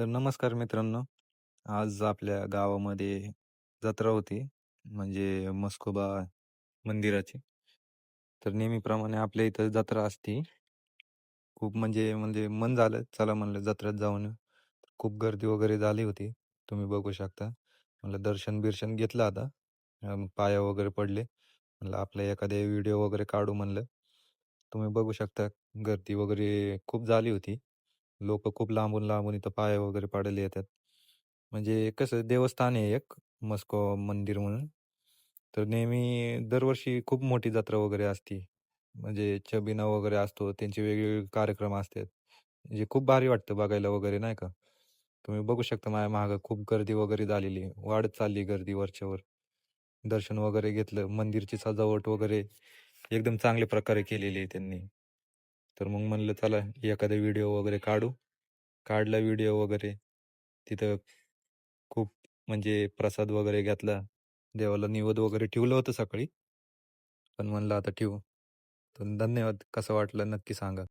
तर नमस्कार मित्रांनो. आज आपल्या गावामध्ये जत्रा होती. म्हणजे म्हस्कोबा मंदिराची. तर नेहमीप्रमाणे आपल्या इथं जत्रा असती. खूप म्हणजे म्हणजे मन झालं, चला म्हणलं जत्रेत जाऊन येऊ. खूप गर्दी वगैरे झाली होती. तुम्ही बघू शकता. म्हणलं दर्शन-बिर्शन घेतलं आता. अ, पाया वगैरे पडले. म्हणलं आपला एखादा व्हिडिओ वगैरे काढू म्हणलं. तुम्ही बघू शकता गर्दी वगैरे खूप झाली होती. लोक खूप लांबून-लांबून इथं पाय वगैरे पडायला येतात. म्हणजे कसं देवस्थान आहे एक मस्को मंदिर म्हणून. तर नेहमी दरवर्षी खूप मोठी जत्रा वगैरे असती. म्हणजे छबिना वगैरे असतो. त्यांचे वेगवेगळे कार्यक्रम असतात. जे खूप भारी वाटतं बघायला वगैरे नाही का. तुम्ही बघू शकता माझ्या मागं खूप गर्दी वगैरे झालेली आहे. वाढत चालली गर्दी वरच्यावर दर्शन वगैरे घेतलं. मंदिरची सजावट वगैरे एकदम चांगल्या प्रकारे केलेली आहे त्यांनी. तर मग म्हणलं चला एखादा व्हिडिओ वगैरे काढू. काढला व्हिडिओ वगैरे. तिथं खूप म्हणजे प्रसाद वगैरे घेतला. देवाला निवद वगैरे ठेवलं होतं सकाळी. पण म्हणलं आता ठेवू. तर धन्यवाद. कसं वाटलं नक्की सांगा.